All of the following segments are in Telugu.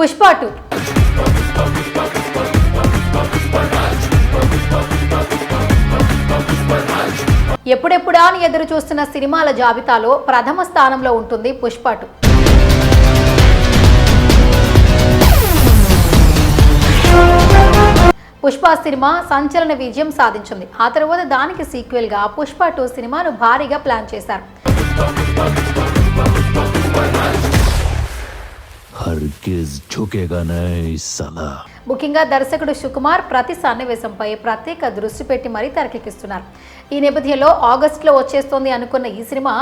పుష్ప టూ ఎప్పుడెప్పుడా అని ఎదురు చూస్తున్న సినిమాల జాబితాలో ప్రథమ స్థానంలో ఉంటుంది పుష్ప టూ పుష్ప సినిమా సంచలన విజయం సాధించింది. ఆ తర్వాత దానికి సీక్వెల్గా పుష్ప టూ సినిమాను భారీగా ప్లాన్ చేశారు. హర్గిజ్ ఝుకేగా సలా. ముఖ్యంగా దర్శకుడు సుకుమార్ ప్రతి సన్నివేశంపై ప్రత్యేక దృష్టి పెట్టి మరీ తెరకెక్కిస్తున్నారు. ఈ నేపథ్యంలో ఆగస్టులో వచ్చేస్తోంది అనుకున్న ఈ సినిమా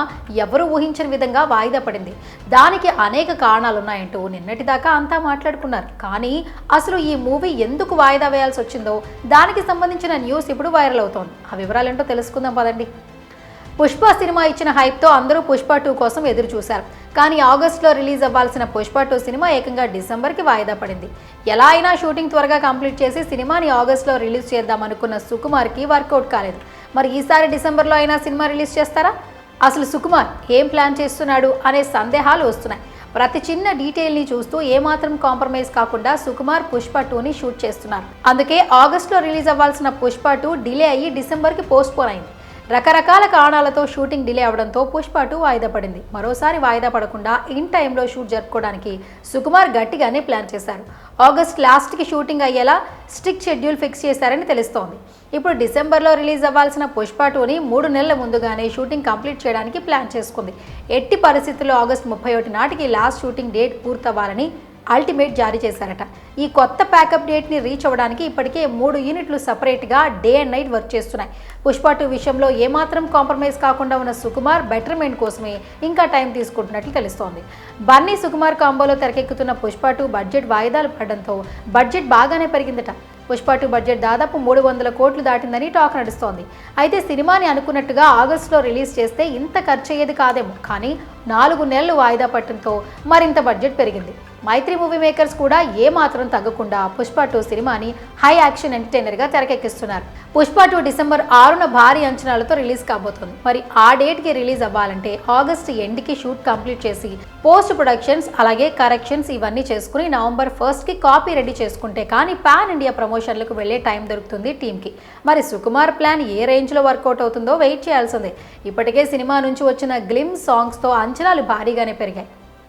ఎవరు ఊహించని విధంగా వాయిదా పడింది. దానికి అనేక కారణాలున్నాయంటూ నిన్నటిదాకా అంతా మాట్లాడుకున్నారు. కానీ అసలు ఈ మూవీ ఎందుకు వాయిదా వేయాల్సి వచ్చిందో దానికి సంబంధించిన న్యూస్ ఇప్పుడు వైరల్ అవుతోంది. ఆ వివరాలు ఏంటో తెలుసుకుందాం పదండి. పుష్ప సినిమా ఇచ్చిన హైప్తో అందరూ పుష్ప టూ కోసం ఎదురు చూశారు. కానీ ఆగస్టులో రిలీజ్ అవ్వాల్సిన పుష్ప టూ సినిమా ఏకంగా డిసెంబర్కి వాయిదా పడింది. ఎలా అయినా షూటింగ్ త్వరగా కంప్లీట్ చేసి సినిమాని ఆగస్టులో రిలీజ్ చేద్దాం అనుకున్న సుకుమార్కి వర్కౌట్ కాలేదు. మరి ఈసారి డిసెంబర్లో అయినా సినిమా రిలీజ్ చేస్తారా? అసలు సుకుమార్ ఏం ప్లాన్ చేస్తున్నాడు అనే సందేహాలు వస్తున్నాయి. ప్రతి చిన్న డీటెయిల్ని చూస్తూ ఏమాత్రం కాంప్రమైజ్ కాకుండా సుకుమార్ పుష్ప టూని షూట్ చేస్తున్నారు. అందుకే ఆగస్టులో రిలీజ్ అవ్వాల్సిన పుష్ప టూ డిలే అయ్యి డిసెంబర్కి పోస్ట్ పోన్ అయింది. రకరకాల కారణాలతో షూటింగ్ డిలే అవడంతో పుష్ప టూ వాయిదా పడింది. మరోసారి వాయిదా పడకుండా ఇన్ టైంలో షూట్ జరుపుకోవడానికి సుకుమార్ గట్టిగానే ప్లాన్ చేశారు. ఆగస్ట్ లాస్ట్కి షూటింగ్ అయ్యేలా స్ట్రిక్ట్ షెడ్యూల్ ఫిక్స్ చేశారని తెలుస్తోంది. ఇప్పుడు డిసెంబర్లో రిలీజ్ అవ్వాల్సిన పుష్ప టూని మూడు నెలల ముందుగానే షూటింగ్ కంప్లీట్ చేయడానికి ప్లాన్ చేసుకుంది. ఎట్టి పరిస్థితుల్లో ఆగస్ట్ ముప్పై ఒకటి నాటికి లాస్ట్ షూటింగ్ డేట్ పూర్తవ్వాలని అల్టిమేట్ జారీ చేశారట. ఈ కొత్త ప్యాకప్ డేట్ని రీచ్ అవ్వడానికి ఇప్పటికే మూడు యూనిట్లు సపరేట్గా డే అండ్ నైట్ వర్క్ చేస్తున్నాయి. పుష్ప టూ విషయంలో ఏమాత్రం కాంప్రమైజ్ కాకుండా ఉన్న సుకుమార్ బెటర్మెంట్ కోసమే ఇంకా టైం తీసుకుంటున్నట్లు తెలుస్తోంది. బన్నీ సుకుమార్ కాంబోలో తెరకెక్కుతున్న పుష్ప టూ బడ్జెట్ వాయిదాలు పడడంతో బడ్జెట్ బాగానే పెరిగిందట. పుష్ప టూ బడ్జెట్ దాదాపు మూడు వందల కోట్లు దాటిందని టాక్ నడుస్తోంది. అయితే సినిమాని అనుకున్నట్టుగా ఆగస్టులో రిలీజ్ చేస్తే ఇంత ఖర్చు అయ్యేది కాదేమో. కానీ నాలుగు నెలలు వాయిదా పట్టడంతో మరింత బడ్జెట్ పెరిగింది. మైత్రి మూవీ మేకర్స్ కూడా ఏ మాత్రం తగ్గకుండా పుష్ప టూ సినిమాని హై యాక్షన్ ఎంటర్టైనర్గా తెరకెక్కిస్తున్నారు. పుష్ప టూ డిసెంబర్ ఆరున భారీ అంచనాలతో రిలీజ్ కాబోతుంది. మరి ఆ డేట్కి రిలీజ్ అవ్వాలంటే ఆగస్ట్ ఎండ్కి షూట్ కంప్లీట్ చేసి పోస్ట్ ప్రొడక్షన్స్ అలాగే కరెక్షన్స్ ఇవన్నీ చేసుకుని నవంబర్ ఫస్ట్కి కాపీ రెడీ చేసుకుంటే కానీ పాన్ ఇండియా ప్రమోషన్లకు వెళ్ళే టైం దొరుకుతుంది టీంకి మరి సుకుమార్ ప్లాన్ ఏ రేంజ్లో వర్కౌట్ అవుతుందో వెయిట్ చేయాల్సిందే. ఇప్పటికే సినిమా నుంచి వచ్చిన గ్లిమ్ సాంగ్స్తో అంచనాలు భారీగానే పెరిగాయి.